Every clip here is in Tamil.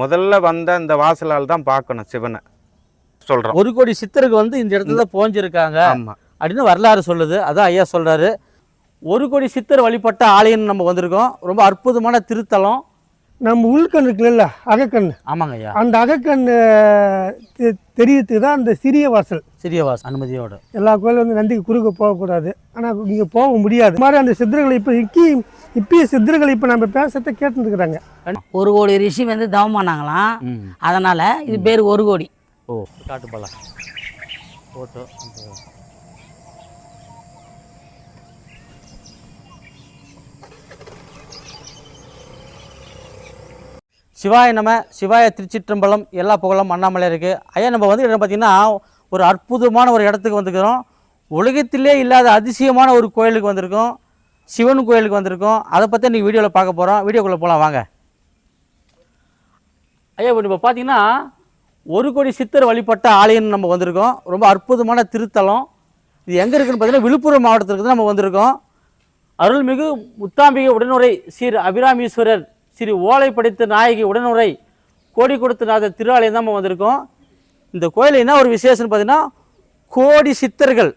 முதல்ல வந்த இந்த வாசலால் தான் பார்க்கணும் சிவனை. சொல்கிறோம் ஒரு கோடி சித்தர்கள் வந்து இந்த இடத்துல தான் போஞ்சிருக்காங்க ஆமாம் அப்படின்னு வரலாறு சொல்லுது. அதான் ஐயா சொல்றாரு. ஒரு கோடி சித்தர் வழிபட்ட ஆலயம் நம்ம வந்திருக்கோம். ரொம்ப அற்புதமான திருத்தலம். நம்ம உள்கண் இருக்குல்ல அகக்கண் ஆமாங்க ஐயா. அந்த அகக்கண் தெரியறதுக்கு தான் அந்த சிறிய வாசல். சிறியவாஸ் அனுமதியோட. எல்லா கோயிலும் வந்து நந்திக்கு குறுக்க போகக்கூடாது. ஆனால் இங்கே போக முடியாது. மாதிரி அந்த சித்தர்களை இப்போ இப்பி இப்பயே சித்தர்களை இப்போ நம்ம பேசுறத கேட்டுருக்குறாங்க. ஒரு கோடி ரிஷி வந்து தவம் பண்ணாங்களாம் அதனால இது பேர் ஒரு கோடி. ஓ காட்டு போலாம் போட்டோ சிவாய நம சிவாய திருச்சிற்றம்பலம் எல்லா புகழும் அண்ணாமலை இருக்குது ஐயா நம்ம வந்து என்ன பார்த்தீங்கன்னா ஒரு அற்புதமான ஒரு இடத்துக்கு வந்துக்கிறோம் உலகத்திலே இல்லாத அதிசயமான ஒரு கோயிலுக்கு வந்திருக்கோம். சிவன் கோயிலுக்கு வந்திருக்கோம். அதை பற்றி இன்றைக்கி வீடியோவில் பார்க்க போகிறோம் வீடியோக்குள்ளே போகலாம் வாங்க. ஐயா இப்போ பார்த்தீங்கன்னா ஒரு கோடி சித்தர் வழிபட்ட ஆலயம் நம்ம வந்திருக்கோம். ரொம்ப அற்புதமான திருத்தலம். இது எங்கே இருக்குன்னு பார்த்தீங்கன்னா விழுப்புரம் மாவட்டத்திற்கு நம்ம வந்திருக்கோம். அருள்மிகு முத்தாம்பிகை உடனுரை ஸ்ரீ அபிராமீஸ்வரர் ஸ்ரீ ஓலை படைத்த நாயகி உடனுரை கோடி கொடுத்த நாத தான் நம்ம வந்திருக்கோம். இந்த கோயில் என்ன ஒரு விசேஷம்னு பார்த்தீங்கன்னா கோடி சித்தர்கள்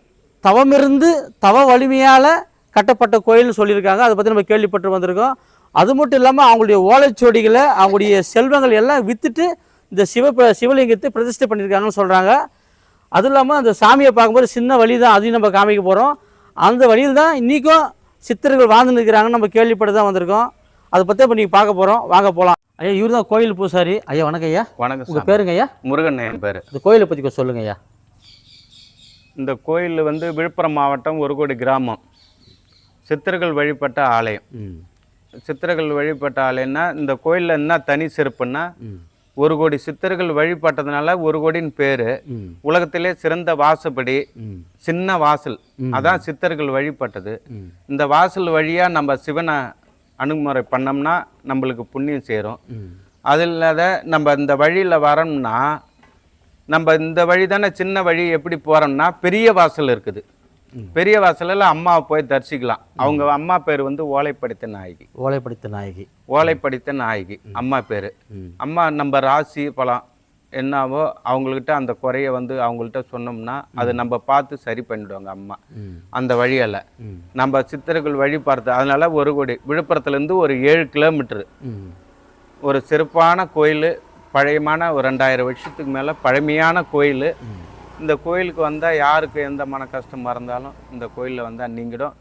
தவமிருந்து தவ வலிமையால் கட்டப்பட்ட கோயில்னு சொல்லியிருக்காங்க. அதை பற்றி நம்ம கேள்விப்பட்டு வந்திருக்கோம். அது மட்டும் இல்லாமல் அவங்களுடைய ஓலைச்சுவடிகளை அவங்களுடைய செல்வங்கள் எல்லாம் விற்றுட்டு இந்த சிவ சிவலிங்கத்தை பிரதிஷ்டை பண்ணியிருக்காங்கன்னு சொல்கிறாங்க அதுவும் இல்லாமல் அந்த சாமியை பார்க்கும்போது சின்ன வழி தான் அதையும் நம்ம காமிக்க போகிறோம் அந்த வழியில் தான் இன்றைக்கும் சித்தர்கள் வாழ்ந்து நிற்கிறாங்கன்னு நம்ம கேள்விப்பட்டு தான் வந்திருக்கோம். அதை பற்றி இப்போ நீங்கள் பார்க்க போகிறோம் வாங்க போகலாம் ஐயா இவர் தான் கோயில் பூசாரி. ஐயா வணக்கம் ஐயா. வணக்கம் உங்கள். பேருங்க ஐயா? முருகன் என் பேர். இந்த கோயிலை பற்றி கொஞ்சம் சொல்லுங்க ஐயா. இந்த கோயில் வந்து விழுப்புரம் மாவட்டம் ஒரு கோடி கிராமம். சித்தர்கள் வழிபட்ட ஆலயம். சித்தர்கள் வழிபட்ட ஆலயம்னா இந்த கோயிலில் என்ன தனி சிறப்புன்னா ஒரு கோடி சித்தர்கள் வழிபட்டதுனால ஒரு கோடின்னு பேர். உலகத்திலே சிறந்த வாசப்படி சின்ன வாசல். அதான் சித்தர்கள் வழிபட்டது. இந்த வாசல் வழியாக நம்ம சிவனை அணுகுமுறை பண்ணோம்னா நம்மளுக்கு புண்ணியம் சேரும். அது இல்லாத நம்ம இந்த வழியில் வரோம்னா நம்ம இந்த வழி தானே சின்ன வழி எப்படி போகிறோம்னா பெரிய வாசல் இருக்குது. பெரிய வாசலில் அம்மாவை போய் தரிசிக்கலாம். அவங்க அம்மா பேர் வந்து ஓலைப்படுத்த நாயகி. ஓலைப்படுத்த நாயகி. ஓலைப்படுத்த நாயகி. அம்மா பேர். அம்மா நம்ம ராசி பலம் என்னவோ அவங்கக்கிட்ட அந்த குறைய வந்து அவங்கள்ட்ட சொன்னோம்னா அது நம்ம பார்த்து சரி பண்ணிடுவாங்க அம்மா. அந்த வழியால் நம்ம சித்தர்கள் வழி பார்த்து அதனால ஒரு கோடி விழுப்புரத்துலேருந்து ஒரு ஏழு கிலோமீட்ரு ம். ஒரு சிறப்பான கோயில் பழையமான ஒரு ரெண்டாயிரம் வருஷத்துக்கு மேலே பழமையான கோயில். இந்த கோயிலுக்கு வந்தால் யாருக்கு எந்த மன கஷ்டமாக இருந்தாலும் இந்த கோயிலில் வந்தால் நீங்கிடும்.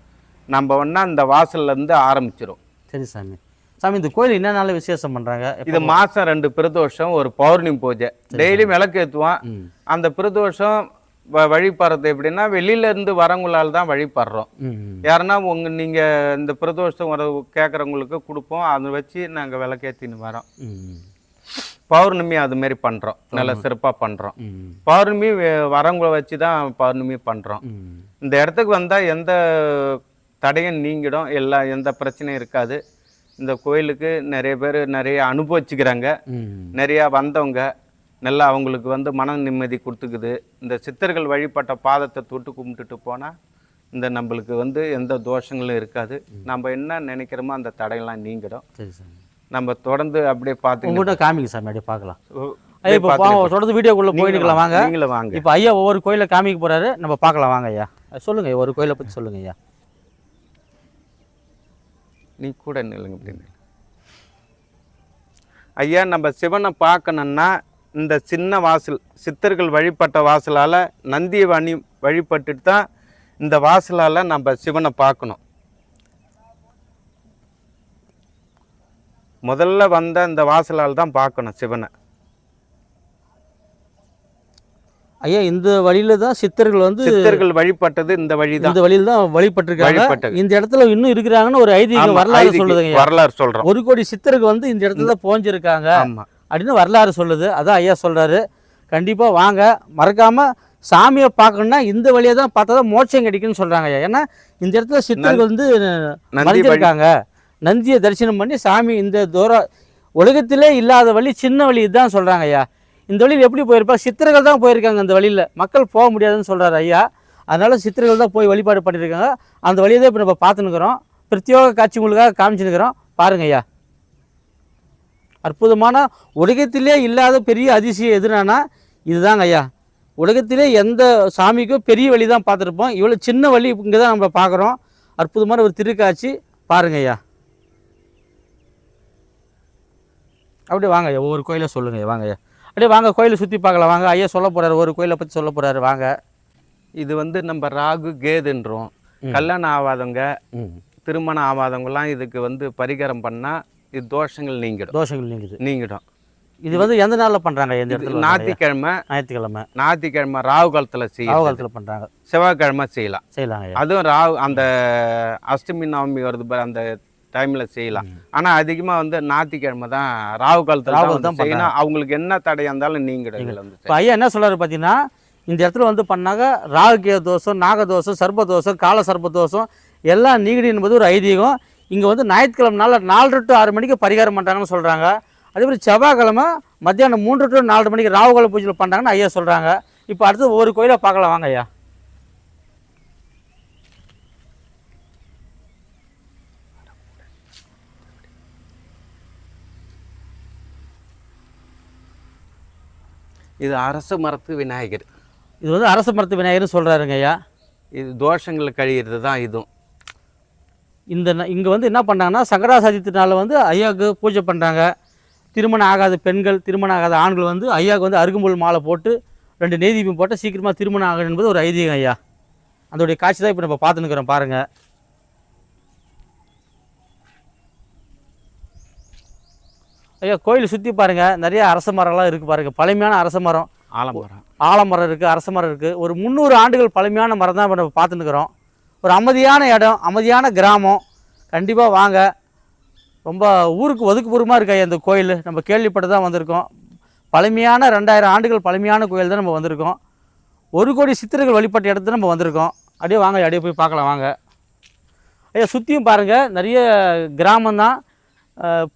நம்ம ஒன்றா இந்த வாசல்லேருந்து ஆரம்பிச்சிரும். சரி சாமி. சாமி இந்த கோயில் என்ன நாள் விசேஷம் பண்ணுறாங்க இது மாதம் ரெண்டு பிரதோஷம் ஒரு பௌர்ணமி பூஜை. டெய்லியும் விளக்கு ஏற்றுவான் ம். அந்த பிரதோஷம் வ- வழிபடுறது எப்படின்னா வெளியில இருந்து வரவங்களால தான் வழிபடுறோம். யாருன்னா உங்க நீங்கள் இந்த பிரதோஷம் கேட்குறவங்களுக்கு கொடுப்போம். அதை வச்சு நாங்கள் விளக்கேற்றின்னு வரோம். பௌர்ணமி அது மாதிரி பண்ணுறோம் நல்ல சிறப்பாக பண்ணுறோம் பௌர்ணமி வரவங்களை வச்சு தான் பௌர்ணமி பண்ணுறோம் இந்த இடத்துக்கு வந்தால் எந்த தடையும் நீங்கிடும். எல்லா எந்த பிரச்சனையும் இருக்காது. இந்த கோயிலுக்கு நிறைய பேர் நிறைய அனுபவிச்சுக்கிறாங்க. நிறையா வந்தவங்க நல்லா அவங்களுக்கு வந்து மன நிம்மதி கொடுத்துக்குது. இந்த சித்தர்கள் வழிபட்ட பாதத்தை தொட்டு கும்பிட்டுட்டு போனால் இந்த நம்மளுக்கு வந்து எந்த தோஷங்களும் இருக்காது. நம்ம என்ன நினைக்கிறோமோ அந்த தடையெல்லாம் நீங்கிடும். நம்ம தொடர்ந்து அப்படியே பார்த்து உங்கள்கிட்ட காமிங்க சாமி அப்படியே பார்க்கலாம் இப்போ தொடர்ந்து வீடியோக்குள்ளே போயிட்டுக்கலாம் வாங்க நீங்களும் வாங்க. இப்போ ஐயா ஒவ்வொரு கோயிலை காமிக்க போறாரு நம்ம பார்க்கலாம் வாங்க ஐயா. சொல்லுங்க ஐயா, ஒரு கோயிலை பற்றி சொல்லுங்க ஐயா. நீ கூட நில்லுங்க அப்படின்னு ஐயா நம்ம சிவனை பார்க்கணுன்னா இந்த சின்ன வாசல் சித்தர்கள் வழிபட்ட வாசலால் நந்தியை வணி வழிபட்டுட்டு தான் இந்த வாசலால் நம்ம சிவனை பார்க்கணும். முதல்ல வந்த இந்த வாசலால் தான் பார்க்கணும் சிவனை. ஐயா இந்த வழியில தான் சித்தர்கள் வந்து சித்தர்கள் வழிபட்டது இந்த வழிதான். இந்த வழியில தான் வழிபட்டிருக்காங்க. இந்த இடத்துல இன்னும் இருக்கிறாங்கன்னு ஒரு ஐதீகம் வரலாறு சொல்லுதுங்க. வரலாறு சொல்றோம். ஒரு கோடி சித்தர்கள் வந்து இந்த இடத்துல தான் போஞ்சிருக்காங்க அப்படின்னு வரலாறு சொல்லுது. அதான் ஐயா சொல்றாரு. கண்டிப்பா வாங்க. மறக்காம சாமியை பார்க்கணும்னா இந்த வழியை தான் பார்த்தா தான் மோட்சம் கிடைக்கும்னு சொல்றாங்க ஐயா. ஏன்னா இந்த இடத்துல சித்தர்கள் வந்து வழி மறைஞ்சிருக்காங்க. நந்தியை தரிசனம் பண்ணி சாமி இந்த தூரம் உலகத்திலே இல்லாத வழி சின்ன வழி இதுதான் சொல்கிறாங்க ஐயா. இந்த வழியில் எப்படி போயிருப்பா? சித்தர்கள் தான் போயிருக்காங்க இந்த வழியில். மக்கள் போக முடியாதுன்னு சொல்கிறார் ஐயா. அதனால் சித்தர்கள் தான் போய் வழிபாடு பண்ணியிருக்காங்க அந்த வழியை தான் இப்போ நம்ம பார்த்துன்னுக்குறோம். பிரத்யோக காட்சி உங்களுக்காக காமிச்சுன்னுக்குறோம். பாருங்கள் ஐயா. அற்புதமான உலகத்திலே இல்லாத பெரிய அதிசயம் எதுனானா இதுதாங்க ஐயா. உலகத்திலே எந்த சாமிக்கும் பெரிய வழி தான் பார்த்துருப்போம். இவ்வளோ சின்ன வழி இங்கே தான் நம்ம பார்க்குறோம். அற்புதமான ஒரு திருக்காட்சி. பாருங்க ஐயா. அப்படியே வாங்க ஒவ்வொரு கோயிலை சொல்லுங்க ஐயா வாங்க. அப்படியே வாங்க கோயிலை சுற்றி பார்க்கலாம். வாங்க ஐயா சொல்ல போகிறாரு ஒரு கோயிலை பற்றி சொல்ல போகிறாரு வாங்க. இது வந்து நம்ம ராகு கேதுன்றோம். கல்யாணம் ஆகாதவங்க திருமணம் ஆகாதவங்கலாம் இதுக்கு வந்து பரிகாரம் பண்ணால் இது தோஷங்கள் நீங்கிடும். தோஷங்கள் நீங்குது. நீங்கிடும். இது வந்து எந்த நாளில் பண்ணுறாங்க இது இடத்துல ஞாயிற்றுக்கிழமை. ஞாயிற்றுக்கிழமை. ஞாயிற்றுக்கிழமை ராகு காலத்தில் செய்யலாம் ராகுகாலத்தில் பண்ணுறாங்க செவ்வாய்க்கிழமை செய்யலாம். செய்யலாங்க ஐயா. அதுவும் ராகு அந்த அஷ்டமி நவமி வருது அந்த டைமில் செய்யலாம். ஆனால் அதிகமாக வந்து ஞாயிற்றுக்கிழமை தான் ராகு காலத்தில் ராகு தான் செய்யணும். அவங்களுக்கு என்ன தடையாக இருந்தாலும் வந்து இப்போ ஐயா என்ன சொல்றாரு பார்த்தீங்கன்னா இந்த இடத்துல வந்து பண்ணாங்க ராகுகேய தோஷம் நாகதோஷம் சர்ப்ப தோஷம் கால சர்ப்ப தோஷம் எல்லாம் நீங்கடி என்பது ஒரு ஐதீகம். இங்கே வந்து ஞாயிற்றுக்கிழமை நாள் நாலு டு ஆறு மணிக்கு பரிகாரம் பண்ணுறாங்கன்னு சொல்கிறாங்க அதே மாதிரி செவ்வாய்க்கிழமை மத்தியானம் மூன்று டு நாலு மணிக்கு ராகுகால பூஜையில் பண்ணுறாங்கன்னு ஐயா சொல்கிறாங்க இப்போ அடுத்து ஒவ்வொரு கோயிலை பார்க்கலாம் வாங்க ஐயா. இது அரச மரத்து விநாயகர். இது வந்து அரச மரத்து விநாயகர்னு சொல்கிறாருங்க ஐயா. இது தோஷங்களை கழியிறது தான் இதுவும். இந்த இங்கே வந்து என்ன பண்ணாங்கன்னா சங்கராசாதித்தினால வந்து ஐயாவுக்கு பூஜை பண்ணுறாங்க திருமணம் ஆகாத பெண்கள் திருமணம் ஆகாத ஆண்கள் வந்து ஐயாவுக்கு வந்து அருகும்புல் மாலை போட்டு ரெண்டு நெய்தீபம் போட்டு சீக்கிரமாக திருமணம் ஆகணும் என்பது ஒரு ஐதீகம் ஐயா. அதோடைய காட்சி தான் இப்போ நம்ம பார்த்துன்னுக்குறோம் பாருங்கள் ஐயா கோயில் சுற்றி பாருங்கள் நிறைய அரச மரம்லாம் இருக்குது பாருங்கள் பழமையான அரச மரம். ஆலமரம். ஆலமரம் இருக்குது அரச மரம் இருக்குது ஒரு முந்நூறு ஆண்டுகள் பழமையான மரம் தான் நம்ம பார்த்துன்னுக்குறோம். ஒரு அமைதியான இடம் அமைதியான கிராமம். கண்டிப்பாக வாங்க. ரொம்ப ஊருக்கு ஒதுக்குப்புறமாக இருக்கு இந்த கோயில். நம்ம கேள்விப்பட்டு தான் வந்திருக்கோம். பழமையான ரெண்டாயிரம் ஆண்டுகள் பழமையான கோயில் தான் நம்ம வந்திருக்கோம். ஒரு கோடி சித்திரங்கள் வழிபட்ட இடத்துல நம்ம வந்திருக்கோம். அப்படியே வாங்க அப்படியே போய் பார்க்கலாம் வாங்க. ஐயா சுற்றியும் பாருங்கள் நிறைய கிராமம் தான்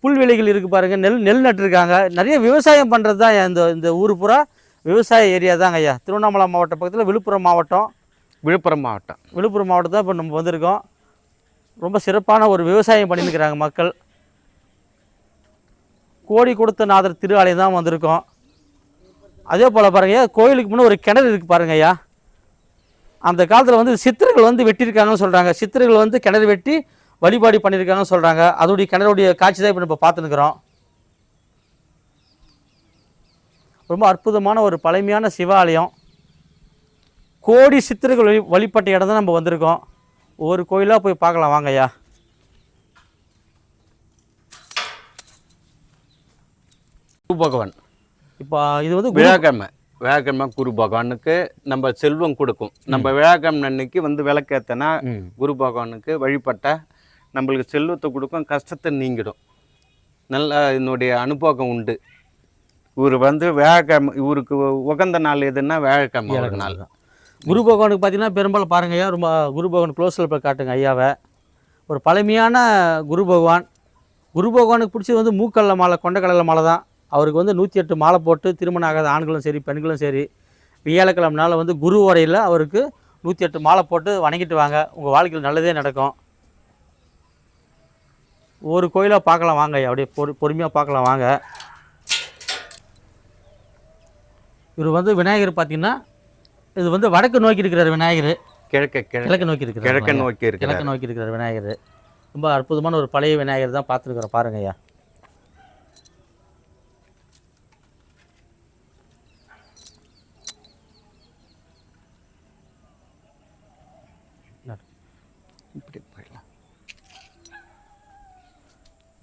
புல்வெளிகள் இருக்குது பாருங்கள் நெல் நெல் நட்டுருக்காங்க. நிறைய விவசாயம் பண்ணுறது தான் இந்த இந்த ஊர் பூரா. விவசாய ஏரியா தாங்க ஐயா. திருவண்ணாமலை மாவட்டம் பக்கத்தில் விழுப்புரம் மாவட்டம். விழுப்புரம் மாவட்டம். விழுப்புரம் மாவட்டம் தான் இப்போ நம்ம வந்திருக்கோம். ரொம்ப சிறப்பான ஒரு விவசாயம் பண்ணியிருக்கிறாங்க மக்கள். கோடி கொடுத்த நாதர் திரு ஆலயம் தான் வந்திருக்கோம். அதே போல் பாருங்க ஐயா கோயிலுக்கு முன்னே ஒரு கிணறு இருக்குது பாருங்க ஐயா. அந்த காலத்தில் வந்து சித்தர்கள் வந்து வெட்டியிருக்காங்கன்னு சொல்கிறாங்க சித்தர்கள் வந்து கிணறு வெட்டி வழிபாடு பண்ணியிருக்காங்கன்னு சொல்கிறாங்க அதோடைய கிணறுடைய காட்சி தான் இப்போ நம்ம பார்த்துன்னுக்குறோம். ரொம்ப அற்புதமான ஒரு பழமையான சிவாலயம். கோடி சித்தர்கள் வழி வழிபட்ட இடம் தான் நம்ம வந்திருக்கோம். ஒவ்வொரு கோயிலாக போய் பார்க்கலாம் வாங்க ஐயா. குரு பகவான். இப்போ இது வந்து வியாழக்கிழமை. வியாழக்கிழமை குரு பகவானுக்கு நம்ம செல்வம் கொடுக்கும். நம்ம வியாழக்கிழமை அன்னைக்கு வந்து விளக்கேத்தனா. குரு பகவானுக்கு வழிபட்ட நம்மளுக்கு செல்வத்தை கொடுக்கும் கஷ்டத்தை நீங்கிடும். நல்லா என்னுடைய அனுபவம் உண்டு. இவர் வந்து வியாழக்கிழமை இவருக்கு உகந்த நாள் எதுன்னா வேகக்கிழமை ஒரு நாள். தான். குரு பகவானுக்கு பார்த்தீங்கன்னா பெரும்பாலும் பாருங்க ஐயா ரொம்ப குரு பகவான் க்ளோஸில் போய் காட்டுங்க ஐயாவை. ஒரு பழமையான குரு பகவான். குரு பகவானுக்கு பிடிச்சது வந்து மூக்கல்ல மாலை கொண்டக்கடலை மாலை தான். அவருக்கு வந்து நூற்றி எட்டு மாலை போட்டு திருமணம் ஆகாத ஆண்களும் சரி பெண்களும் சரி வியாழக்கிழமை நாள் வந்து குரு வரையில் அவருக்கு நூற்றி எட்டு மாலை போட்டு வணங்கிட்டு வாங்க. உங்கள் வாழ்க்கையில் நல்லதே நடக்கும். ஒரு கோயிலாக பார்க்கலாம் வாங்க. ஐயா அப்படியே பொறு பொறுமையாக பார்க்கலாம் வாங்க. இவர் வந்து விநாயகர் பார்த்தீங்கன்னா இது வந்து வடக்கு நோக்கி இருக்கிறார் விநாயகர். கிழக்க கிழக்கு கிழக்கு நோக்கி இருக்கிறார் கிழக்க. நோக்கி இருக்கிறார். கிழக்கு நோக்கி இருக்கிறார் விநாயகர். ரொம்ப அற்புதமான ஒரு பழைய விநாயகர் தான் பார்த்துருக்குறோம் பாருங்க ஐயா. இப்படி போயிடலாம்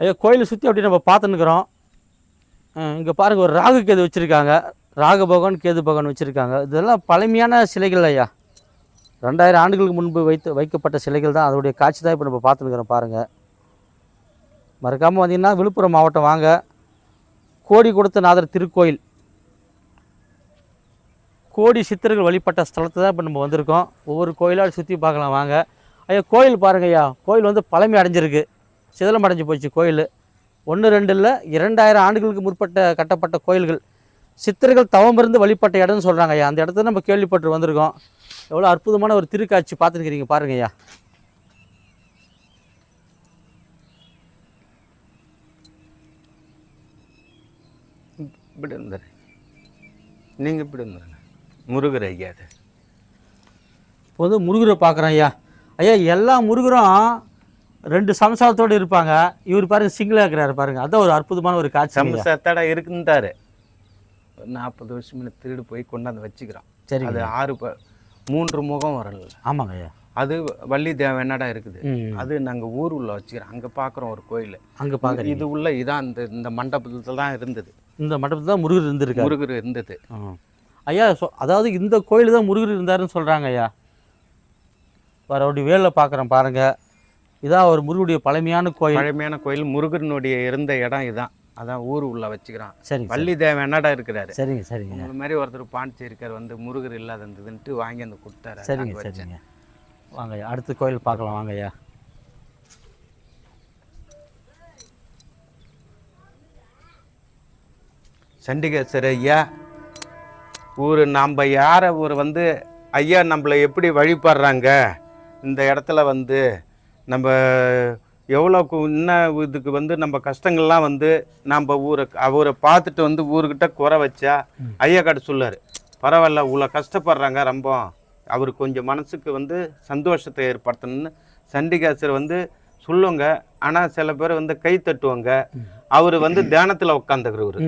ஐயோ கோயிலை சுற்றி அப்படி நம்ம பார்த்துன்னுக்குறோம். இங்கே பாருங்கள் ஒரு ராகு கேது வச்சுருக்காங்க. ராகு பகவான் கேது பகவான் வச்சுருக்காங்க. இதெல்லாம் பழமையான சிலைகள் ஐயா. ரெண்டாயிரம் ஆண்டுகளுக்கு முன்பு வைத்து வைக்கப்பட்ட சிலைகள் தான். அதோடைய காட்சி தான் இப்போ நம்ம பார்த்துன்னுக்குறோம் பாருங்கள் மறக்காமல் வந்தீங்கன்னா விழுப்புரம் மாவட்டம் வாங்க. கோடி கொடுத்த நாதர் திருக்கோயில். கோடி சித்தர்கள் வழிபட்ட ஸ்தலத்தை தான் இப்போ நம்ம வந்திருக்கோம். ஒவ்வொரு கோயிலாக சுற்றி பார்க்கலாம் வாங்க. ஐயா கோயில் பாருங்க ஐயா. கோயில் வந்து பழமை அடைஞ்சிருக்கு. சிதலம் அடைஞ்சு போச்சு கோயில். ஒன்று ரெண்டு இல்லை இரண்டாயிரம் ஆண்டுகளுக்கு முற்பட்ட கட்டப்பட்ட கோயில்கள். சித்தர்கள் தவம் இருந்து வழிபட்ட இடம்னு சொல்கிறாங்க ஐயா. அந்த இடத்துல நம்ம கேள்விப்பட்டு வந்திருக்கோம். எவ்வளோ அற்புதமான ஒரு திருக்காட்சி பார்த்துருக்கிறீங்க பாருங்க ஐயா. இப்படி இருந்துரு. நீங்கள் இப்படி இருந்துருங்க. முருகர் ஐயா அது. இப்போ வந்து முருகரை பார்க்குறோம் ஐயா. ஐயா எல்லா முருகரும் ரெண்டு சம்சாரத்தோடு இருப்பாங்க. இவர் பாருங்க சிங்கிளாக இருக்கிறாரு பாருங்க. அதான் ஒரு அற்புதமான ஒரு காட்சி. சம்சாரத்தோட இருக்குந்தாரு ஒரு நாற்பது வருஷம் திருடு போய் கொண்டாந்து வச்சுக்கிறோம் சரிங்க. அது ஆறு மூன்று முகம் வரல ஆமாங்க. ஐயா அது வள்ளி தேவனடா இருக்குது? அது நாங்கள் ஊர் உள்ள வச்சுக்கிறோம். அங்கே பார்க்குறோம் ஒரு கோயில். அங்கே பார்க்குறீங்க இது உள்ள இதான் இந்த இந்த மண்டபத்தில் தான் இருந்தது. இந்த மண்டபத்தில் தான் முருகர் இருந்திருக்காரு. முருகர் இருந்தது. ஐயா அதாவது இந்த கோயில் தான் முருகர் இருந்தாருன்னு சொல்கிறாங்க ஐயா. வேறு அப்படி வேலில் பார்க்குறேன் பாருங்க. இதான் ஒரு முருகருடைய பழமையான கோயில். பழமையான கோயில். முருகனுடைய இருந்த இடம் இதான். அதான் ஊர் உள்ள வச்சுக்கிறான். சரிங்க வள்ளி தேவனடா இருக்கிறாரு? சரிங்க சரிங்க. உங்களை மாதிரி ஒருத்தர் பாண்டிச்சேரிக்கார் வந்து முருகர் இல்லாத இருந்ததுன்ட்டு வாங்கி அந்த கொடுத்தாரு. சரிங்க. சரிங்க. வாங்க அடுத்த கோயில் பார்க்கலாம் வாங்க ஐயா. சண்டிகேஸ்வர ஐயா ஊர் நாம் யாரை ஒரு வந்து ஐயா நம்மளை எப்படி வழிபடுறாங்க? இந்த இடத்துல வந்து நம்ம எவ்வளோ என்ன இதுக்கு வந்து நம்ம கஷ்டங்கள்லாம் வந்து நம்ம ஊரை அவரை பார்த்துட்டு வந்து ஊருக்கிட்ட குறை வச்சா ஐயா காட்ட சொல்லார். பரவாயில்ல இவ்வளோ கஷ்டப்படுறாங்க ரொம்ப. அவர் கொஞ்சம் மனசுக்கு வந்து சந்தோஷத்தை ஏற்படுத்தணும்னு சண்டிகேசர் வந்து சொல்லுங்க. ஆனால் சில பேர் வந்து கை தட்டுவாங்க. அவர் வந்து தியானத்தில் உட்காந்துக்கிறவர்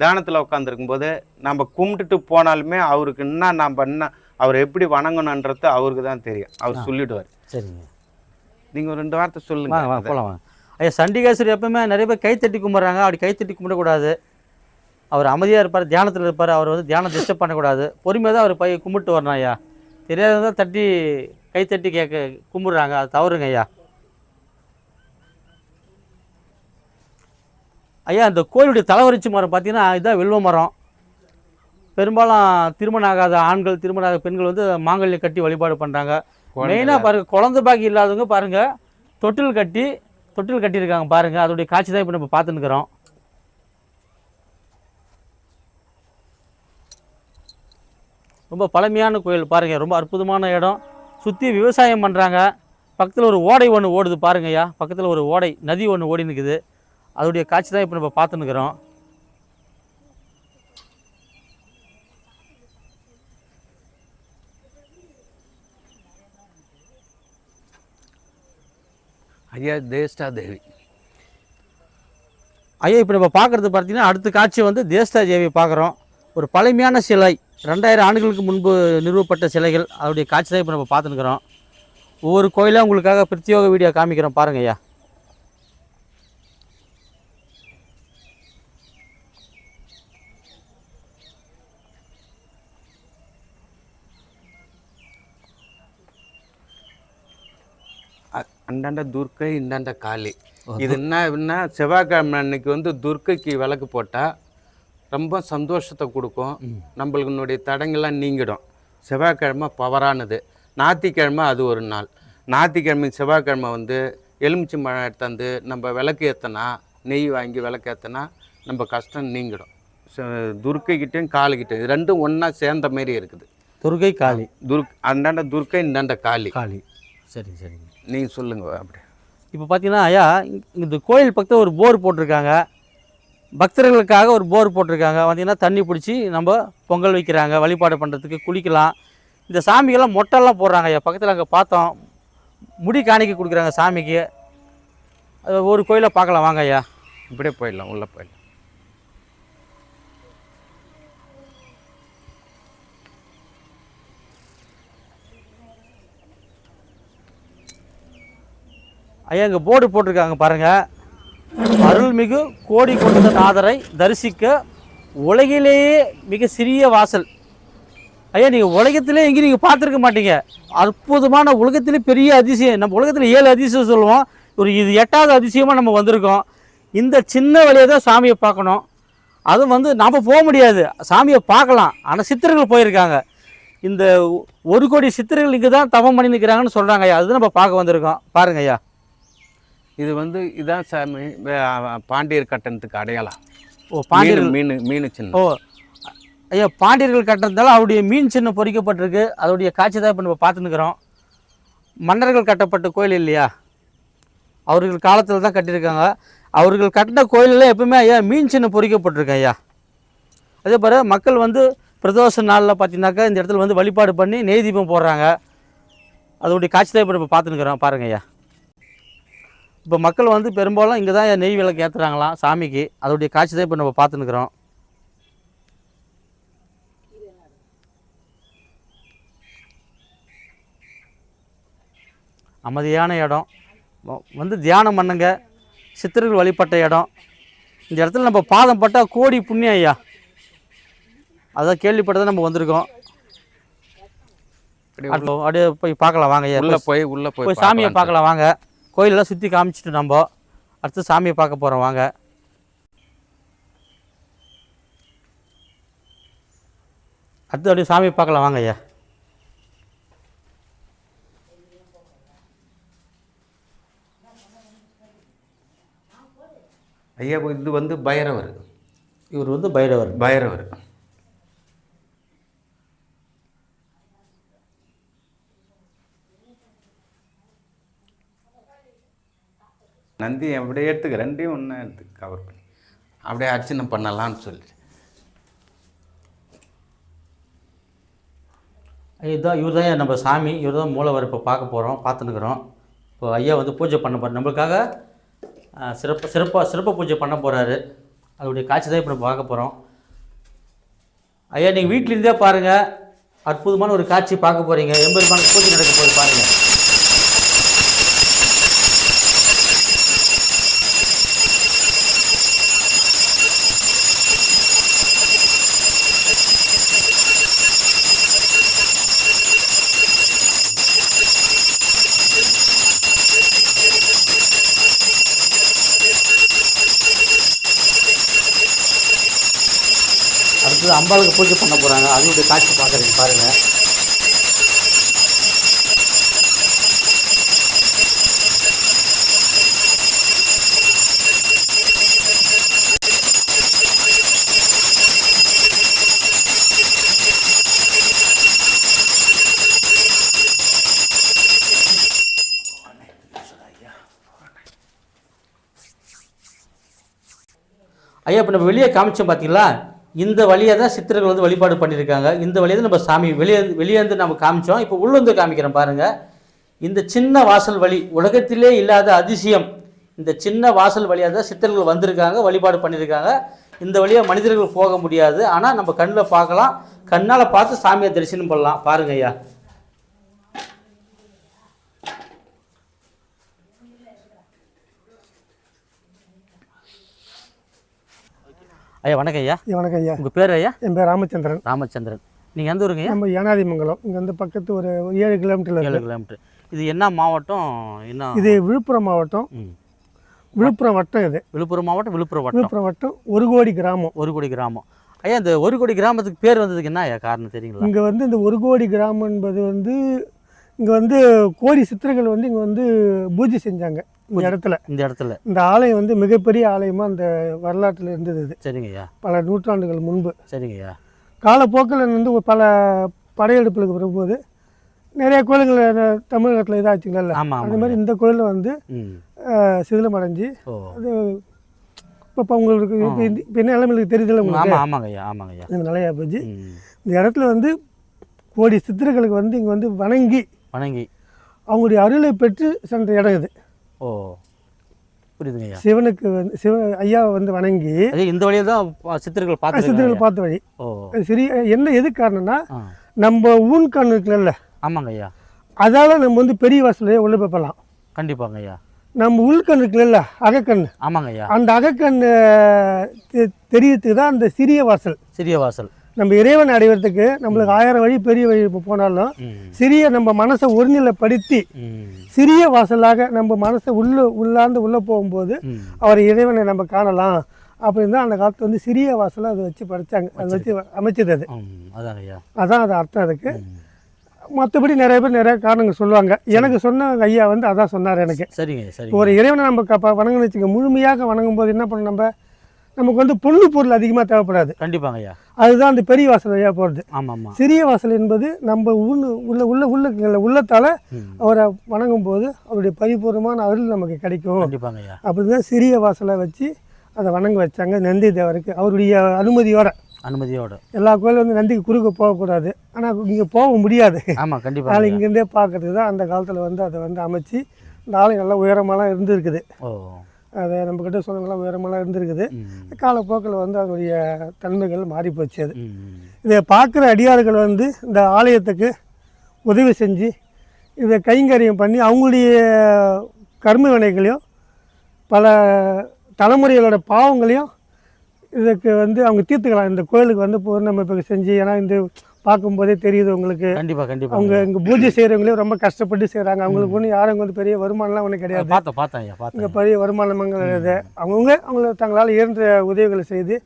தியானத்தில் உட்காந்துருக்கும் போது நம்ம கும்பிட்டுட்டு போனாலுமே அவருக்கு என்ன நம்ம என்ன அவரை எப்படி வணங்கணுன்றது அவருக்கு தான் தெரியும். அவர் சொல்லிடுவார். சரிங்க. நீங்கள் ஒரு ரெண்டு வார்த்தை சொல்லுங்க. வாங்க போகலாம் வாங்க. ஐயா சண்டிகேஸ்வரி எப்பவுமே நிறைய பேர் கைத்தட்டி கும்பிட்றாங்க. அப்படி கைத்தட்டி கும்பிடக்கூடாது. அவர் அமைதியாக இருப்பார் தியானத்தில் இருப்பார். அவர் வந்து தியானம் டிஸ்டர்ப் பண்ணக்கூடாது. பொறுமையாக தான் அவர் போய் கும்பிட்டு வரணும் ஐயா. தெரியாதவங்க தட்டி கைத்தட்டி கேட்க கும்பிட்றாங்க. அது தவறுங்க ஐயா. ஐயா இந்த கோயிலுடைய தலைவரிச்சி மரம் பார்த்தீங்கன்னா இதுதான் வில்வ மரம். பெரும்பாலும் திருமணம் ஆகாத ஆண்கள் திருமணம் ஆகாத பெண்கள் வந்து மாங்கல்யம் கட்டி வழிபாடு பண்ணுறாங்க மெயினாக பாருங்க குழந்தை பாக்கி இல்லாதவங்க பாருங்க தொட்டில் கட்டி தொட்டில் கட்டியிருக்காங்க பாருங்க அதோடைய காட்சி தான் இப்போ நம்ம பார்த்துன்னுக்குறோம் ரொம்ப பழமையான கோயில் பாருங்க ரொம்ப அற்புதமான இடம். சுற்றி விவசாயம் பண்ணுறாங்க பக்கத்தில் ஒரு ஓடை ஒன்று ஓடுது பாருங்கய்யா. பக்கத்தில் ஒரு ஓடை நதி ஒன்று ஓடி நிற்குது அதோடைய காட்சி தான் இப்போ நம்ம பார்த்துன்னுக்குறோம் ஐயா தேஷ்டா தேவி. ஐயா இப்போ நம்ம பார்க்குறது பார்த்தீங்கன்னா அடுத்த காட்சி வந்து தேஷ்டா தேவியை பார்க்குறோம். ஒரு பழமையான சிலை ரெண்டாயிரம் ஆண்டுகளுக்கு முன்பு நிறுவப்பட்ட சிலைகள். அதோடைய காட்சி தான் இப்போ நம்ம பார்த்துருக்குறோம் ஒவ்வொரு கோயிலாக உங்களுக்காக பிரத்யோக வீடியோ காமிக்கிறோம். பாருங்கள் ஐயா. அந்தாண்ட துர்க்கை இந்தாண்ட காளி. இது என்ன என்ன? செவ்வாய்க்கிழமை அன்னைக்கு வந்து துர்க்கைக்கு விளக்கு போட்டால் ரொம்ப சந்தோஷத்தை கொடுக்கும். நம்மளுடைய தடங்கள்லாம் நீங்கிடும். செவ்வாய்க்கிழமை பவரானது. ஞாயிற்றுக்கிழமை அது ஒரு நாள். ஞாயிற்றுக்கிழமை செவ்வாய்க்கிழமை வந்து எலுமிச்சை மழை எடுத்தாந்து நம்ம விளக்கு ஏற்றினா நெய் வாங்கி விளக்கு ஏற்றினா நம்ம கஷ்டம் நீங்கிடும். துர்க்கைக்கிட்டையும் காளிக்கிட்டையும் இது ரெண்டும் ஒன்றா சேர்ந்த மாரி இருக்குது. துர்கை காளி. துர்க் அந்தாண்ட துர்க்கை இந்தாண்ட காளி. காளி. சரி சரிங்க. நீங்கள் சொல்லுங்க அப்படி. இப்போ பார்த்தீங்கன்னா ஐயா இந்த கோயில் பக்கத்தில் ஒரு போர் போட்டிருக்காங்க. பக்தர்களுக்காக ஒரு போர் போட்டிருக்காங்க. பார்த்தீங்கன்னா தண்ணி பிடிச்சி நம்ம பொங்கல் வைக்கிறாங்க. வழிபாடு பண்ணுறதுக்கு குளிக்கலாம். இந்த சாமிக்கெல்லாம் மொட்டைலாம் போடுறாங்க ஐயா. பக்கத்தில் அங்கே பார்த்தோம் முடி காணிக்கை கொடுக்குறாங்க சாமிக்கு. அது ஒரு கோயிலை பார்க்கலாம் வாங்க ஐயா. இப்படியே போயிடலாம் உள்ளே போயிடலாம். ஐயா இங்கே போர்டு போட்டிருக்காங்க பாருங்கள் அருள்மிகு கோடி கொண்ட நாதரை தரிசிக்க உலகிலேயே மிக சிறிய வாசல். ஐயா நீங்கள் உலகத்திலே எங்கேயும் நீங்கள் பார்த்துருக்க மாட்டீங்க. அற்புதமான உலகத்திலே பெரிய அதிசயம். நம்ம உலகத்தில் ஏழு அதிசயம் சொல்லுவோம். ஒரு இது எட்டாவது அதிசயமாக நம்ம வந்திருக்கோம். இந்த சின்ன வழியை தான் சாமியை பார்க்கணும். அதுவும் வந்து நாம் போக முடியாது. சாமியை பார்க்கலாம். ஆனால் சித்தர்கள் போயிருக்காங்க. இந்த ஒரு கோடி சித்தர்கள் இங்கே தான் தவம் பண்ணி நிற்கிறாங்கன்னு சொல்கிறாங்க ஐயா. அது நம்ம பார்க்க வந்திருக்கோம். பாருங்க ஐயா. இது வந்து இதான் பாண்டியர் கட்டணத்துக்கு அடையாளம். ஓ பாண்டியர்கள் மீன் மீன் சின்ன ஓ ஐயா பாண்டியர்கள் கட்டினதால அவருடைய மீன் சின்னம் பொறிக்கப்பட்டிருக்கு. அதோடைய காட்சி தான் இப்போ நம்ம பார்த்துன்னுக்குறோம். மன்னர்கள் கட்டப்பட்ட கோயில் இல்லையா? அவர்கள் காலத்தில் தான் கட்டியிருக்காங்க. அவர்கள் கட்டின கோயிலில் எப்பவுமே ஐயா மீன் சின்னம் பொறிக்கப்பட்டிருக்கு ஐயா. அதே போல் மக்கள் வந்து பிரதோஷ நாளில் பார்த்தீங்கன்னாக்கா இந்த இடத்துல வந்து வழிபாடு பண்ணி நெய் தீபம் போடுறாங்க. அதோடைய காட்சி தான் இப்போ நம்ம பார்த்துன்னுக்குறோம். பாருங்க ஐயா. இப்போ மக்கள் வந்து பெரும்பாலும் இங்கே தான் நெய் விளக்கு ஏற்றுறாங்களாம் சாமிக்கு. அதோடைய காட்சி தான் இப்போ நம்ம பார்த்துன்னுக்குறோம். அமைதியான இடம். வந்து தியானம் பண்ணுங்க. சித்தர்கள் வழிபட்ட இடம். இந்த இடத்துல நம்ம பாதம் பட்டால் கோடி புண்ணியம் ஐயா. அதான் கேள்விப்பட்டதை நம்ம வந்திருக்கோம். அப்படியே அப்போ அப்படியே போய் பார்க்கலாம். வாங்க ஐயா உள்ள போய் உள்ள போய் சாமியை பார்க்கலாம். வாங்க. கோயிலெல்லாம் சுற்றி காமிச்சிட்டு நம்ம. அடுத்து சாமியை பார்க்க போகிறோம் வாங்க. அடுத்து அப்படியே சாமியை பார்க்கலாம் வாங்க ஐயா. ஐயா இது வந்து பைரவர். இவர் வந்து பைரவர். பைரவர். நந்தி அப்படியே எடுத்துக்க ரெண்டையும் ஒன்றா எடுத்து கவர் பண்ணி. அப்படியே அர்ச்சனை பண்ணலாம்னு சொல்லிட்டு. இதுதான் இவர் தான் நம்ம சாமி. இவர் தான் மூலவர் இப்போ பார்க்க போகிறோம் பார்த்துனுக்குறோம் இப்போ ஐயா வந்து பூஜை பண்ண போகிறார் நம்மளுக்காக சிறப்பு சிறப்பாக சிறப்பு பூஜை பண்ண போகிறாரு அதோடைய காட்சி தான் இப்போ நம்ம பார்க்க போகிறோம் ஐயா நீங்கள் வீட்டிலேருந்தே பாருங்கள் அற்புதமான ஒரு காட்சி பார்க்க போகிறீங்க எம்பெருமான பூஜை நடக்க போகுது பாருங்கள் அடுத்தது அம்பாளுக்கு பூஜை பண்ண போகிறாங்க அதனுடைய காட்சி பார்க்குறீங்க பாருங்கள் ஐயா இப்போ நம்ம வெளியே காமிச்சோம் பார்த்தீங்களா இந்த வழியை தான் சித்தர்கள் வந்து வழிபாடு பண்ணியிருக்காங்க. இந்த வழியை தான் நம்ம சாமி வெளியே வெளியே இருந்து நம்ம காமிச்சோம். இப்போ உள்ளேருந்து காமிக்கிறோம் பாருங்கள் இந்த சின்ன வாசல் வழி உலகத்திலே இல்லாத அதிசயம். இந்த சின்ன வாசல் வழியாக தான் சித்தர்கள் வந்திருக்காங்க வழிபாடு பண்ணியிருக்காங்க. இந்த வழியாக மனிதர்கள் போக முடியாது. ஆனால் நம்ம கண்ணில் பார்க்கலாம். கண்ணால் பார்த்து சாமியை தரிசனம் பண்ணலாம். பாருங்க ஐயா. ஐயா வணக்கம் ஐயா. வணக்கம் ஐயா. உங்கள் பேர் ஐயா? என் பேர் ராமச்சந்திரன். ராமச்சந்திரன். நீங்கள் எந்த ஊருங்க நம்ம ஏனாதிமங்கலம். இங்கே வந்து பக்கத்து ஒரு ஏழு கிலோமீட்டரில் ஏழு கிலோமீட்டர் இது என்ன மாவட்டம்? என்ன? இது விழுப்புரம் மாவட்டம். விழுப்புரம் வட்டம் இது. விழுப்புரம் மாவட்டம் விழுப்புரம் வட்டம். விழுப்புரம் வட்டம் ஒரு கோடி கிராமம். ஒரு கோடி கிராமம். ஐயா இந்த ஒரு கோடி கிராமத்துக்கு பேர் வந்ததுக்கு என்ன ஐயா காரணம் தெரியுங்களா? இங்கே வந்து இந்த ஒரு கோடி கிராமம் என்பது வந்து இங்கே வந்து கோடி சித்திரங்கள் வந்து இங்கே வந்து பூஜை செஞ்சாங்க. இந்த இடத்துல. இந்த இடத்துல. இந்த ஆலயம் வந்து மிகப்பெரிய ஆலயமாக அந்த வரலாற்றில் இருந்தது இது. சரிங்க ஐயா பல நூற்றாண்டுகள் முன்பு. சரிங்க ஐயா காலப்போக்கில் வந்து பல படையெடுப்புகளுக்கு வரும்போது நிறைய கோயில்கள் தமிழகத்தில் இதாச்சுங்களா அந்த மாதிரி இந்த கோயிலில் வந்து ம். அஹ், சிதிலமடைஞ்சு ஓ. அது இப்போ உங்களுக்கு இப்போ என்ன நிலைமைக்கு தெரியுதுல்ல உங்களுக்கு? ஆமாங்க ஐயா ஆமாங்க ஐயா இந்த நிலையா போச்சு. இந்த இடத்துல வந்து கோடி சித்திரங்களுக்கு வந்து இங்கே வந்து வணங்கி வணங்கி. அவங்களுடைய அருளை பெற்று சென்ற இடம் இது. ஓ. புரியுதுங்க ஐயா சிவனுக்கு வந்து சிவ ஐயாவை வந்து வணங்கி இந்த வழியில் தான் பா- சித்தர்கள் பார்த்துருக்காங்க. சித்திரங்கள் பார்த்த வழி. ஓ. சரி என்ன எது காரணம்னா நம்ம ஊன் கண் இருக்குல்ல ஆமாங்க ஐயா அதால் நம்ம வந்து பெரிய வாசலையே உள்ள போகலாம். கண்டிப்பாங்க ஐயா நம்ம உள்கண் இருக்குல்ல அகக்கண் ஆமாங்க ஐயா அந்த அகக்கண் தெரியறதுக்கு தான் அந்த சிறிய வாசல். சிறிய வாசல். நம்ம இறைவன் அடைவதற்கு நம்மளுக்கு ஆயிரம் வழி பெரிய வழி போனாலும் சிறிய நம்ம மனசை ஒருநிலைப்படுத்தி சிறிய வாசலாக நம்ம மனசை உள்ள உள்ளாந்து உள்ளே போகும்போது அவர் இறைவனை நம்ம காணலாம். அப்படின்னு தான் அந்த காலத்துல வந்து சிறிய வாசலை அதை வச்சு படிச்சாங்க. அதை வச்சு அமைச்சது அது. அதான் அது அர்த்தம் அதுக்கு. மற்றபடி நிறைய பேர் நிறைய காரணங்கள் சொல்லுவாங்க. எனக்கு சொன்ன ஐயா வந்து அதான் சொன்னார் எனக்கு. சரிங்க ஒரு இறைவனை நம்ம வணங்கன்னு வச்சுக்க முழுமையாக வணங்கும் போது என்ன பண்ணணும் நம்ம? நமக்கு வந்து பொண்ணு பொருள் அதிகமாக தேவைப்படாது. கண்டிப்பாங்க ஐயா. அதுதான் அந்த பெரிய வாசல் வழியாக போகிறது ஆமாம் சிறிய வாசல் என்பது நம்ம உள்ள உள்ள உள்ள உள்ள உள்ளத்தால் அவரை வணங்கும் போது அவருடைய பரிபூர்ணமான அருள் நமக்கு கிடைக்கும். கண்டிப்பாங்க ஐயா. அப்படி தான் சிறிய வாசலை வச்சு அதை வணங்க வச்சாங்க நந்தி தேவருக்கு. அவருடைய அனுமதியோட. அனுமதியோட. எல்லா கோயிலும் வந்து நந்திக்கு குறுக்க போகக்கூடாது. ஆனால் இங்கே போக முடியாது. ஆமாம் கண்டிப்பாக அதனால் இங்கேருந்தே பார்க்கறதுக்கு தான் அந்த காலத்தில் வந்து அதை வந்து அமைச்சு இந்த ஆலயம் நல்லா உயரமாலாம் இருந்திருக்குது. ஓ. அதை நம்மக்கிட்ட சொன்னங்களாம் உயரமெல்லாம் இருந்திருக்குது. காலப்போக்கில் வந்து அதனுடைய தன்மைகள் மாறி போச்சு அது. இதை பார்க்குற அடியார்கள் வந்து இந்த ஆலயத்துக்கு உதவி செஞ்சு இதை கைங்கரியம் பண்ணி அவங்களுடைய கர்ம வினைகளையும் பல தலைமுறைகளோட பாவங்களையும் இதுக்கு வந்து அவங்க தீர்த்துக்கலாம். இந்த கோயிலுக்கு வந்து பூர்ணமைப்புக்கு செஞ்சு ஏன்னா இந்த பார்க்கும்போதே தெரியுது உங்களுக்கு. கண்டிப்பா கண்டிப்பா. அவங்க இங்கே பூஜை செய்கிறவங்களே ரொம்ப கஷ்டப்பட்டு செய்கிறாங்க அவங்களுக்கு ஒன்றும் யாரும் வந்து பெரிய வருமானம்லாம் ஒன்றும் கிடையாது. ஐயா பார்த்தேன் இங்கே பெரிய வருமானங்கள் கிடையாது. அவங்கவுங்க அவங்கள தங்களால் இயன்ற உதவிகளை செய்து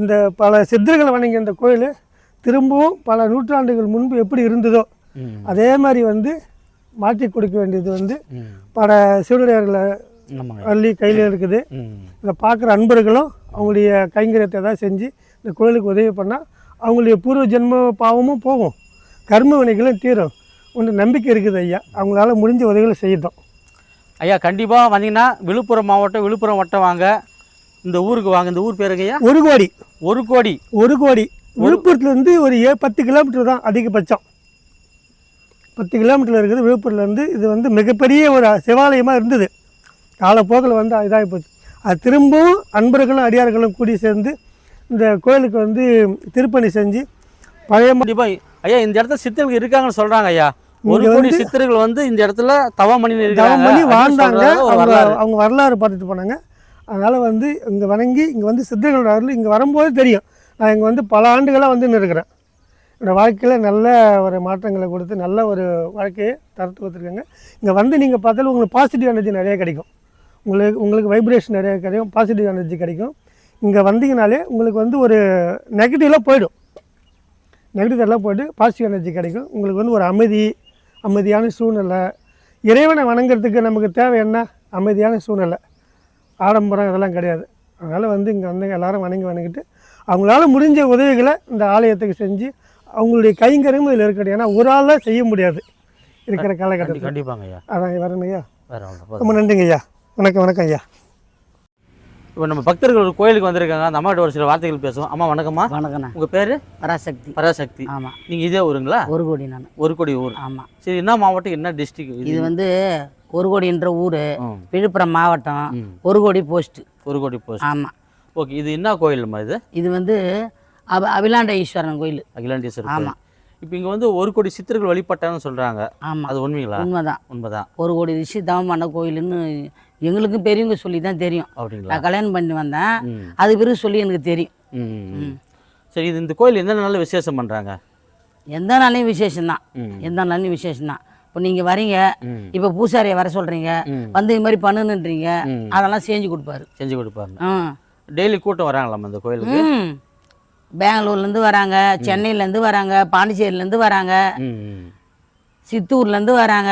இந்த பல சித்தர்களை வணங்கிய இந்த கோயில் திரும்பவும் பல நூற்றாண்டுகள் முன்பு எப்படி இருந்ததோ அதே மாதிரி வந்து மாற்றி கொடுக்க வேண்டியது வந்து பல சிவனுடையர்களை அள்ளி கையில் இருக்குது. இதை பார்க்குற அன்பர்களும் அவங்களுடைய கைங்கரியத்தை தான் செஞ்சு இந்த கோயிலுக்கு உதவி பண்ணால் அவங்களுடைய பூர்வ ஜென்ம பாவமும் போகும். கர்ம வினைகளும் தீரும். ஒன்று நம்பிக்கை இருக்குது ஐயா. அவங்களால முடிஞ்ச உதவிகளை செய்யட்டும். ஐயா கண்டிப்பாக வந்தீங்கன்னா விழுப்புரம் மாவட்டம் விழுப்புரம் வட்டம் வாங்க. இந்த ஊருக்கு வாங்க. இந்த ஊர் பேருங்க ஐயா? ஒரு கோடி. ஒரு கோடி. ஒரு கோடி. விழுப்புரத்துலேருந்து ஒரு ஏ பத்து கிலோமீட்டர் தான் அதிகபட்சம். பத்து கிலோமீட்டரில் இருக்குது. விழுப்புரத்துலேருந்து இது வந்து மிகப்பெரிய ஒரு சிவாலயமாக இருந்தது. காலப்போக்கில் வந்து இதாகி போச்சு. அது திரும்பவும் அன்பர்களும் அடியார்களும் கூடி சேர்ந்து இந்த கோயிலுக்கு வந்து திருப்பணி செஞ்சு பழைய கண்டிப்பாக ஐயா இந்த இடத்துல சித்தர்கள் இருக்காங்கன்னு சொல்றாங்க ஐயா. ஒரு கோடி சித்தர்கள் வந்து இந்த இடத்துல தவம் பண்ணி தவம் பண்ணி வாழ்ந்தாங்க. அவங்க வரலாறு. அவங்க வரலாறு பார்த்துட்டு போனாங்க. அதனால் வந்து இங்கே வணங்கி இங்கே வந்து சித்தர்களோட அருள் இங்கே வரும்போது தெரியும். நான் இங்கே வந்து பல ஆண்டுகளாக வந்து இருக்கிறேன் என்னோடய வாழ்க்கையில் நல்ல ஒரு மாற்றங்களை கொடுத்து நல்ல ஒரு வாழ்க்கையை தரத்து கொடுத்துருக்காங்க. இங்கே வந்து நீங்கள் பார்த்தாலும் உங்களுக்கு பாசிட்டிவ் எனர்ஜி நிறைய கிடைக்கும். உங்களுக்கு உங்களுக்கு வைப்ரேஷன் நிறைய கிடைக்கும். பாசிட்டிவ் எனர்ஜி கிடைக்கும். இங்கே வந்தீங்கனாலே உங்களுக்கு வந்து ஒரு நெகட்டிவ்லாம் போயிடும். நெகட்டிவ் எல்லாம் போயிட்டு பாசிட்டிவ் எனர்ஜி கிடைக்கும். உங்களுக்கு வந்து ஒரு அமைதி அமைதியான சூழ்நிலை. இறைவனை வணங்குறதுக்கு நமக்கு தேவை என்ன? அமைதியான சூழ்நிலை. ஆடம்பரம் இதெல்லாம் கிடையாது. அதனால் வந்து இங்கே வந்து எல்லாரும் வணங்கி வணங்கிட்டு அவங்களால முடிஞ்ச உதவிகளை இந்த ஆலயத்துக்கு செஞ்சு அவங்களுடைய கைங்கரியமும் இதில் இருக்கட்டும். ஏன்னா ஒரு ஆளாக செய்ய முடியாது இருக்கிற காலகட்டத்தில். கண்டிப்பாங்க ஐயா. அதான் வரணும் ஐயா. ரொம்ப நன்றிங்க ஐயா. வணக்கம் வணக்கம் ஐயா. இப்போ நம்ம பக்தர்கள் ஒரு கோயிலுக்கு வந்திருக்காங்க. அந்த அம்மாட்ட ஒரு சில வார்த்தைகள் பேசுவோம். அம்மா வணக்கம்மா. வணக்கண்ணா உங்க பேரு? பராசக்தி. பராசக்தி. ஆமாம் நீங்க இதே ஊருங்களா? ஒரு கோடி நான். ஒரு கோடி ஊர். ஆமாம் சரி என்ன மாவட்டம் என்ன டிஸ்ட்ரிக்ட் இது வந்து ஒரு கோடின்ற ஊர். விழுப்புரம் மாவட்டம். ஒரு கோடி போஸ்ட் ஒரு கோடி போஸ்ட் ஆமாம் ஓகே இது என்ன கோயில்மா இது? இது வந்து அப அபிலாண்ட ஈஸ்வரன் கோயில். அகிலாண்டேஸ்வரர் ஆமா. கோயில். இப்போ இங்க வந்து ஒரு கோடி சித்தர்கள் வழிபட்டாங்கன்னு சொல்றாங்க. ஆமாம் அது உண்மைங்களா? உண்மைதான். உண்மைதான். ஒரு கோடி ரிஷி தவம் பண்ண கோயிலுன்னு எங்களுக்கும் பெரியவங்க சொல்லி தான் தெரியும். அப்படிங்களா? நான் கல்யாணம் பண்ணி வந்தேன். அது பிறகு சொல்லி எனக்கு தெரியும். சரி இது இந்த கோயில் எந்த நாளில் விசேஷம் பண்றாங்க? எந்த நாளையும் விசேஷம்தான். ம். எந்த நாளையும் விசேஷம்தான். இப்போ நீங்கள் வரீங்க இப்போ பூசாரியை வர சொல்கிறீங்க. வந்து இது மாதிரி பண்ணுன்றீங்க. அதெல்லாம் செஞ்சு கொடுப்பாரு. செஞ்சு கொடுப்பாருங்க ம் டெய்லி கூட்டம் வராங்களாம் இந்த கோயிலுக்கு? பெங்களூர்லேருந்து வராங்க சென்னையிலேருந்து வராங்க பாண்டிச்சேரியிலேருந்து வராங்க. சித்தூர்லேருந்து வராங்க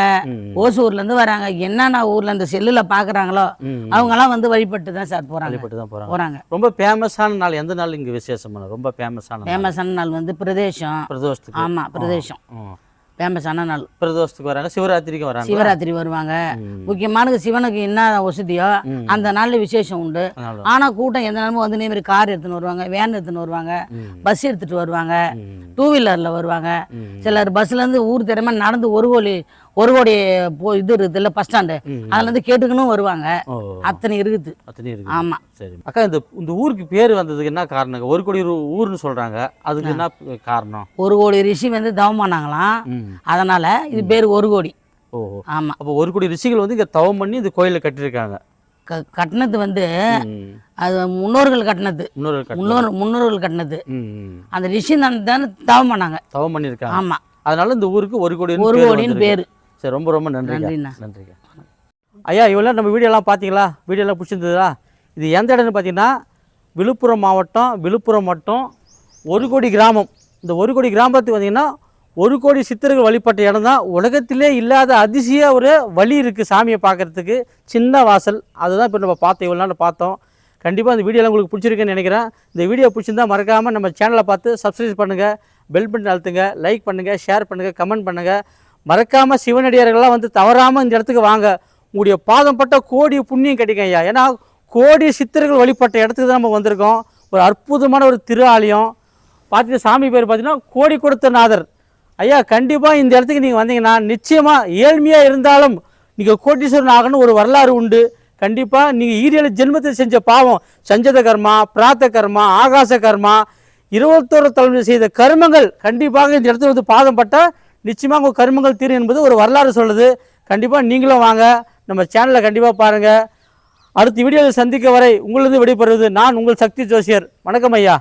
ஓசூர்லேருந்து வராங்க. என்னென்ன ஊரில் இந்த செல்லில் பார்க்குறாங்களோ ம் அவங்கெல்லாம் வந்து வழிபட்டு தான் சார் போகிறாங்க வழிபட்டு தான் போகிறாங்க போகிறாங்க ரொம்ப ஃபேமஸான நாள் எந்த நாள் இங்கே விசேஷம்? பண்ண ரொம்ப ஃபேமஸான ஃபேமஸான நாள். வந்து பிரதேசம். பிரதோஷத்துக்கு. ஆமாம் பிரதேசம். ஃபேமஸான நாள் பிரதோஷத்துக்கு வராங்க சிவராத்திரிக்கு வராங்க சிவராத்திரி வருவாங்க. முக்கியமானது சிவனுக்கு என்ன வசதியோ. அந்த நாளில் விசேஷம் உண்டு ஆனால் கூட்டம் எந்த நேரமும் வந்து இதே மாதிரி கார் எடுத்துன்னு வருவாங்க வேன் எடுத்துன்னு வருவாங்க. பஸ் எடுத்துகிட்டு வருவாங்க. டூ வீலரில் வருவாங்க. சிலர் பஸ்லேருந்து ஊர் திறமை நடந்து ஒரு கோடி ஒரு கோடி போ இது இருக்குது இல்லை பஸ் ஸ்டாண்டு. அதுலேருந்து கேட்டுக்கணும் வருவாங்க. அத்தனை இருக்குது. அத்தனை இருக்கு ஆமாம் சரி. அக்கா இந்த இந்த ஊருக்கு பேர் வந்ததுக்கு என்ன காரணங்க? ஒரு கோடி ஊர்னு சொல்றாங்க. அதுக்கு என்ன காரணம்? ஒரு கோடி ரிஷி வந்து தவம் பண்ணாங்களாம். அதனால் இது பேர் ஒரு கோடி. ஓ. ஆமாம் அப்போ ஒரு கோடி ரிஷிகள் வந்து இங்க தவம் பண்ணி இந்த கோயிலை கட்டியிருக்காங்க க கட்டினது வந்து. அது முன்னோர்கள் கட்டினது. முன்னோர் முன்னோர்கள் கட்டினது. அந்த ரிஷி தான் தானே தவம் பண்ணாங்க. தவம் பண்ணியிருக்காங்க. ஆமாம் அதனால இந்த ஊருக்கு ஒரு கோடி ஒரு கோடின்னு பேர். சரி ரொம்ப ரொம்ப நன்றி நன்றிங்க. ஐயா இவ்வளோ நம்ம வீடியோலாம் பார்த்தீங்களா? வீடியோலாம் பிடிச்சிருந்ததா? இது எந்த இடம்னு பார்த்தீங்கன்னா விழுப்புரம் மாவட்டம் விழுப்புரம் மட்டும் ஒரு கோடி கிராமம். இந்த ஒரு கோடி கிராமத்துக்கு வந்தீங்கன்னா ஒரு கோடி சித்தர்கள் வழிபட்ட இடம் தான். உலகத்திலே இல்லாத அதிசய ஒரு வழி இருக்குது சாமியை பார்க்கறதுக்கு. சின்ன வாசல். அதுதான் இப்போ நம்ம பார்த்தோம். இவ்வளோ நாள் பார்த்தோம். கண்டிப்பாக இந்த வீடியோலாம் உங்களுக்கு பிடிச்சிருக்குன்னு நினைக்கிறேன். இந்த வீடியோ பிடிச்சிருந்தா மறக்காமல் நம்ம சேனலை பார்த்து சப்ஸ்கிரைப் பண்ணுங்கள் பெல் பட்டன் அழுத்துங்க. லைக் பண்ணுங்கள் ஷேர் பண்ணுங்கள் கமெண்ட் பண்ணுங்கள் மறக்காமல் சிவனடியார்கள்லாம் வந்து தவறாமல் இந்த இடத்துக்கு வாங்க. உங்களுடைய பாதம் பட்ட கோடி புண்ணியம் கிடைக்கும் ஐயா. ஏன்னா கோடி சித்தர்கள் வழிபட்ட இடத்துக்கு தான் நம்ம வந்திருக்கோம். ஒரு அற்புதமான ஒரு திரு ஆலயம் பார்த்துட்டு சாமி பேர் பார்த்தீங்கன்னா கோடி கொடுத்த நாதர். ஐயா கண்டிப்பாக இந்த இடத்துக்கு நீங்கள் வந்தீங்கன்னா நிச்சயமாக ஏழ்மையாக இருந்தாலும் நீங்கள் கோட்டீஸ்வரன் ஆகணும் ஒரு வரலாறு உண்டு. கண்டிப்பாக நீங்கள் ஈரேழு ஜென்மத்தில் செஞ்ச பாவம். சஞ்சத கர்மா பிராத்த கர்மா ஆகாச கர்மா இருபத்தோரு தலைமுறை செய்த கர்மங்கள் கண்டிப்பாக இந்த இடத்துல வந்து பாதம் பட்டால் நிச்சயமாக உங்கள் கருமங்கள் தீரும் என்பது ஒரு வரலாறு சொல்லுது. கண்டிப்பாக நீங்களும் வாங்க. நம்ம சேனலை கண்டிப்பாக பாருங்கள் அடுத்த வீடியோவில் சந்திக்க வரை உங்களிருந்து விடைபெறுவது நான் உங்கள் சக்தி ஜோசியர். வணக்கம் ஐயா.